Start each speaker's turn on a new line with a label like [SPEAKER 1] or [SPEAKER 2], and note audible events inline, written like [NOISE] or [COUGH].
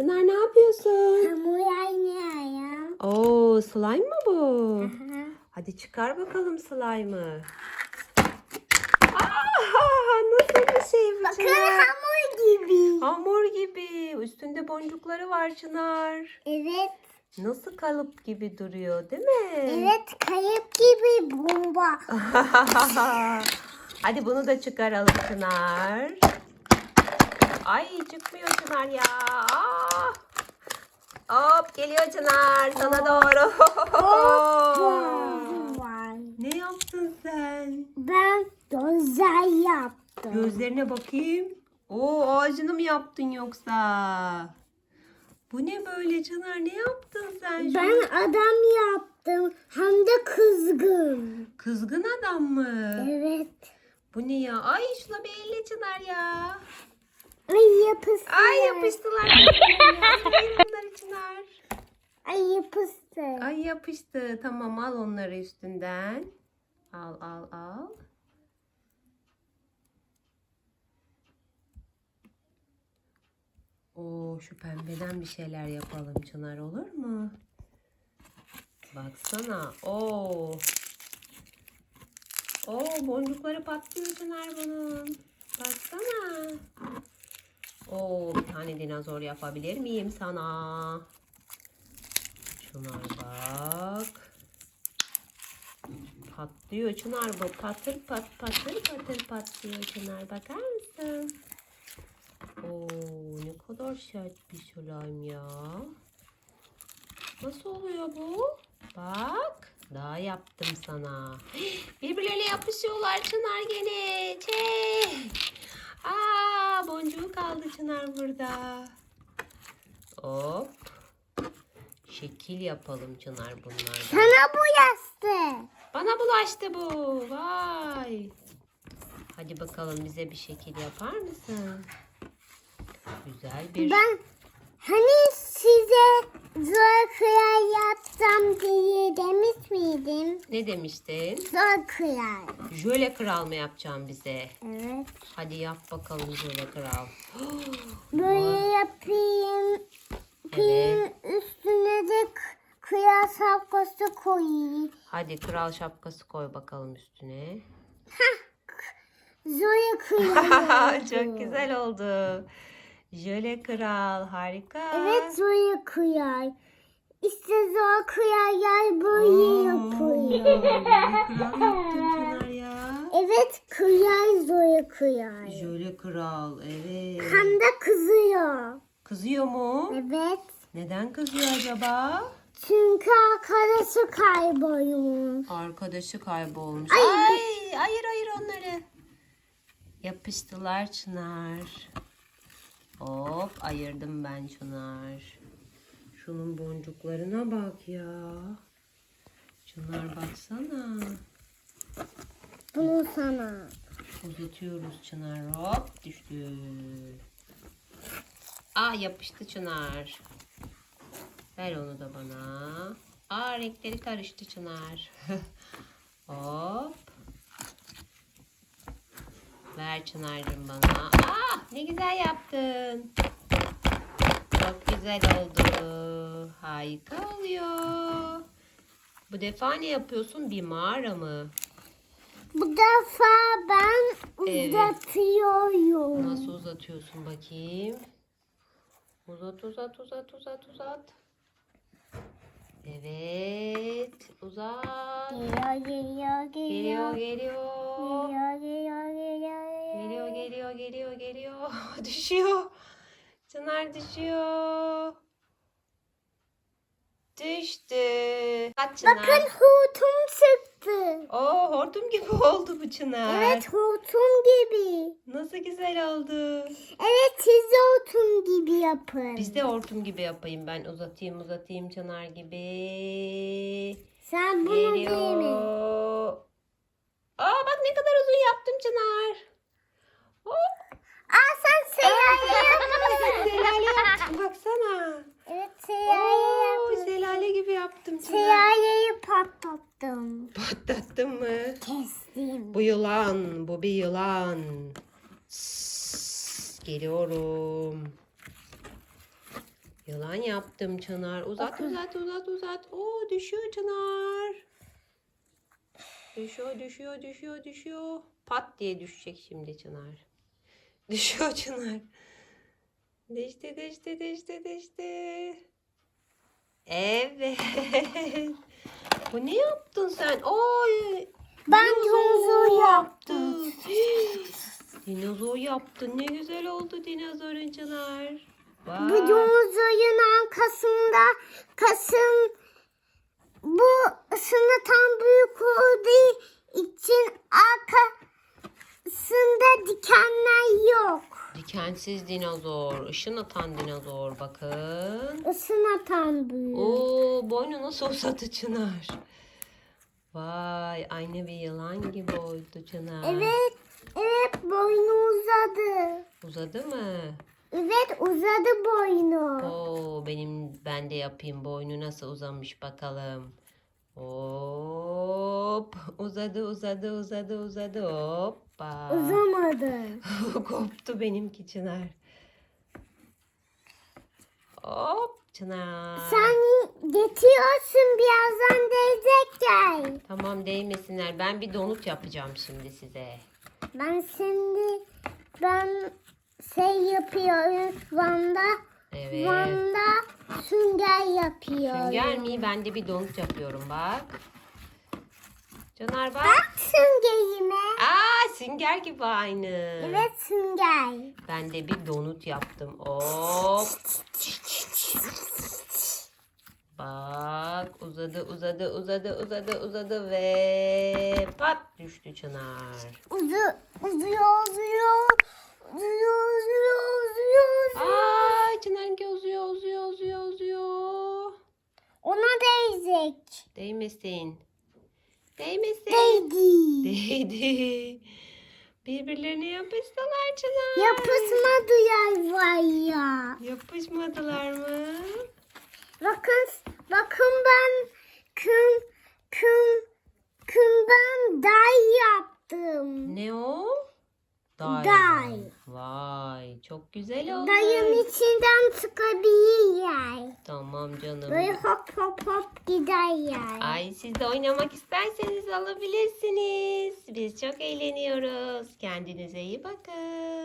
[SPEAKER 1] Çınar ne yapıyorsun?
[SPEAKER 2] Hamur oynuyorum.
[SPEAKER 1] Oo slime mı bu?
[SPEAKER 2] Aha.
[SPEAKER 1] Hadi çıkar bakalım slime'ı. Aa, nasıl bir şey bu
[SPEAKER 2] Bakın
[SPEAKER 1] Çınar?
[SPEAKER 2] hamur gibi.
[SPEAKER 1] Hamur gibi. Üstünde boncukları var Çınar.
[SPEAKER 2] Evet.
[SPEAKER 1] Nasıl kalıp gibi duruyor değil mi?
[SPEAKER 2] Evet kayıp gibi bomba. [LAUGHS]
[SPEAKER 1] Hadi bunu da çıkaralım Çınar. Ay çıkmıyor Çınar ya. Aa! Hop geliyor Çınar sana doğru. Ne yaptın sen?
[SPEAKER 2] Ben güzel yaptım.
[SPEAKER 1] Gözlerine bakayım. Oo ağacını mı yaptın yoksa? Bu ne böyle Çınar? Ne yaptın sen? şu
[SPEAKER 2] Ben adam yaptım. Hem de kızgın.
[SPEAKER 1] Kızgın adam mı?
[SPEAKER 2] Evet.
[SPEAKER 1] Bu ne ya? Ay şuna bir elle Çınar ya.
[SPEAKER 2] Yapıştı.
[SPEAKER 1] Ay yapıştılar. [LAUGHS] Bunlar.
[SPEAKER 2] Ay yapıştı.
[SPEAKER 1] Ay yapıştı. Tamam al onları üstünden. Al al al. Oo şu pembeden bir şeyler yapalım Çınar olur mu? Baksana. Oo. Oo boncukları patlıyor Çınar bunun. Baksana. Oo bir tane dinozor yapabilir miyim sana? Çınar bak. Patlıyor Çınar bu. Patır pat patır patır patlıyor Çınar. Bakar mısın? Oo ne kadar sert bir slime ya. Nasıl oluyor bu? Bak. Daha yaptım sana. [GASPS] Birbirlerine yapışıyorlar Çınar gene. Çek. Boncuğu kaldı Çınar burada. Hop. Şekil yapalım Çınar bunlardan.
[SPEAKER 2] Sana bu yastı.
[SPEAKER 1] Bana bulaştı bu. Vay. Hadi bakalım bize bir şekil yapar mısın? Güzel bir...
[SPEAKER 2] Ben hani size zor kıyar yapacağım diye demiş miydim?
[SPEAKER 1] Ne demiştin?
[SPEAKER 2] Zor kıyar.
[SPEAKER 1] Jöle kral mı yapacağım bize?
[SPEAKER 2] Evet.
[SPEAKER 1] Hadi yap bakalım jöle kral. [GASPS]
[SPEAKER 2] Böyle yapayım.
[SPEAKER 1] Evet.
[SPEAKER 2] Üstüne de k- kıyar sapkası koyayım.
[SPEAKER 1] Hadi kral şapkası koy bakalım üstüne.
[SPEAKER 2] Zor [LAUGHS] kıyar.
[SPEAKER 1] Çok güzel oldu. Jöle kral harika.
[SPEAKER 2] Evet zor kıyar. İşte zor kıyar yer böyle yapıyor.
[SPEAKER 1] Jöle kral yaptın Çınar ya.
[SPEAKER 2] Evet kıyar zor kıyar.
[SPEAKER 1] Jöle kral evet.
[SPEAKER 2] Hem de kızıyor.
[SPEAKER 1] Kızıyor mu?
[SPEAKER 2] Evet.
[SPEAKER 1] Neden kızıyor acaba?
[SPEAKER 2] Çünkü arkadaşı kaybolmuş.
[SPEAKER 1] Arkadaşı kaybolmuş.
[SPEAKER 2] Ay.
[SPEAKER 1] Ay, hayır hayır onları. Yapıştılar Çınar. Hop ayırdım ben Çınar. Şunun boncuklarına bak ya. Çınar baksana.
[SPEAKER 2] Bunu sana.
[SPEAKER 1] Uzatıyoruz Çınar. Hop düştü. Aa yapıştı Çınar. Ver onu da bana. Aa renkleri karıştı Çınar. [LAUGHS] Hop. Ver Çınar'cığım bana. Aa ne güzel yaptın. Çok güzel oldu. Harika oluyor. Bu defa ne yapıyorsun? Bir mağara mı?
[SPEAKER 2] Bu defa ben
[SPEAKER 1] Evet.
[SPEAKER 2] uzatıyorum.
[SPEAKER 1] Nasıl uzatıyorsun bakayım? Uzat uzat uzat uzat uzat. Evet. Uzat.
[SPEAKER 2] Geliyor Geliyor
[SPEAKER 1] geliyor.
[SPEAKER 2] geliyor.
[SPEAKER 1] Geliyor
[SPEAKER 2] geliyor geliyor. Geliyor. [LAUGHS]
[SPEAKER 1] düşüyor. Çınar düşüyor. Düştü. Kaç Çınar.
[SPEAKER 2] Bakın hortum çıktı.
[SPEAKER 1] Oo hortum gibi [LAUGHS] oldu bu Çınar.
[SPEAKER 2] Evet hortum gibi.
[SPEAKER 1] Nasıl güzel oldu.
[SPEAKER 2] Evet siz de hortum gibi yapın.
[SPEAKER 1] Biz de hortum gibi yapayım ben. Uzatayım uzatayım Çınar gibi.
[SPEAKER 2] Sen bunu değil mi?
[SPEAKER 1] Geliyor. Aa bak ne kadar uzun yaptım Çınar. Hop.
[SPEAKER 2] Aa sen şelale yapmışsın.
[SPEAKER 1] Şelale yaptım baksana.
[SPEAKER 2] Evet şelale
[SPEAKER 1] Oo,
[SPEAKER 2] yapmışsın.
[SPEAKER 1] şelale gibi yaptım Çınar.
[SPEAKER 2] Şelaleyi patlattım.
[SPEAKER 1] Patlattın mı?
[SPEAKER 2] Kestim.
[SPEAKER 1] Bu yılan, bu bir yılan. Sss, geliyorum. Yılan yaptım Çınar. Uzat uzat uzat uzat. Oo düşüyor Çınar. Düşüyor düşüyor düşüyor düşüyor. Pat diye düşecek şimdi Çınar. Düşüyor Çınar. Düştü düştü düştü düştü. Evet. Bu ne yaptın sen? Oy.
[SPEAKER 2] Ben
[SPEAKER 1] dinozor
[SPEAKER 2] yaptım. [GASPS]
[SPEAKER 1] Dinozor yaptın. Ne güzel oldu dinozorun Çınar.
[SPEAKER 2] Bu dinozorun arkasında kasım bu ısını tam büyük olduğu için arkasında dikenler yok.
[SPEAKER 1] Dikensiz dinozor, ışın atan dinozor bakın.
[SPEAKER 2] Isına tam büyük.
[SPEAKER 1] Oo, boynu nasıl uzadı Çınar? Vay, aynı bir yılan gibi oldu Çınar.
[SPEAKER 2] Evet, evet boynu uzadı.
[SPEAKER 1] Uzadı mı?
[SPEAKER 2] Evet uzadı boynu.
[SPEAKER 1] Oo, benim ben de yapayım. Boynu nasıl uzamış bakalım. Hop, uzadı uzadı uzadı uzadı. Hoppa.
[SPEAKER 2] Uzamadı. [LAUGHS]
[SPEAKER 1] Koptu benimki Çınar. Hop Çınar.
[SPEAKER 2] Sen getiriyorsun birazdan değecek gel.
[SPEAKER 1] Tamam değmesinler. Ben bir donut yapacağım şimdi size.
[SPEAKER 2] Ben şimdi ben şey yapıyorum Van'da.
[SPEAKER 1] Evet.
[SPEAKER 2] Van'da sünger yapıyorum.
[SPEAKER 1] Sünger mi? Ben de bir donut yapıyorum bak. Caner bak.
[SPEAKER 2] Bak süngerime.
[SPEAKER 1] Aa sünger gibi aynı.
[SPEAKER 2] Evet sünger.
[SPEAKER 1] Ben de bir donut yaptım. Hop. Bak uzadı uzadı uzadı uzadı uzadı ve pat düştü Çınar.
[SPEAKER 2] Uzu, uzuyor uzuyor. Uzuyor uzuyor uzuyor.
[SPEAKER 1] Aa Çınar'ınki uzuyor uzuyor uzuyor uzuyor.
[SPEAKER 2] Ona değecek.
[SPEAKER 1] Değmesin. Değmesin.
[SPEAKER 2] Değdi.
[SPEAKER 1] Değdi. Birbirlerine yapıştılar Çınar.
[SPEAKER 2] Yapışmadı yer var ya.
[SPEAKER 1] Yapışmadılar mı?
[SPEAKER 2] Bakın, bakın ben küm, küm, küm ben day yaptım.
[SPEAKER 1] Ne o? Day.
[SPEAKER 2] Day.
[SPEAKER 1] Vay çok güzel oldu.
[SPEAKER 2] Dayım içinden çıkabilir yer.
[SPEAKER 1] Tamam canım.
[SPEAKER 2] Böyle hop hop hop gider yer.
[SPEAKER 1] Ay siz de oynamak isterseniz alabilirsiniz. Biz çok eğleniyoruz. Kendinize iyi bakın.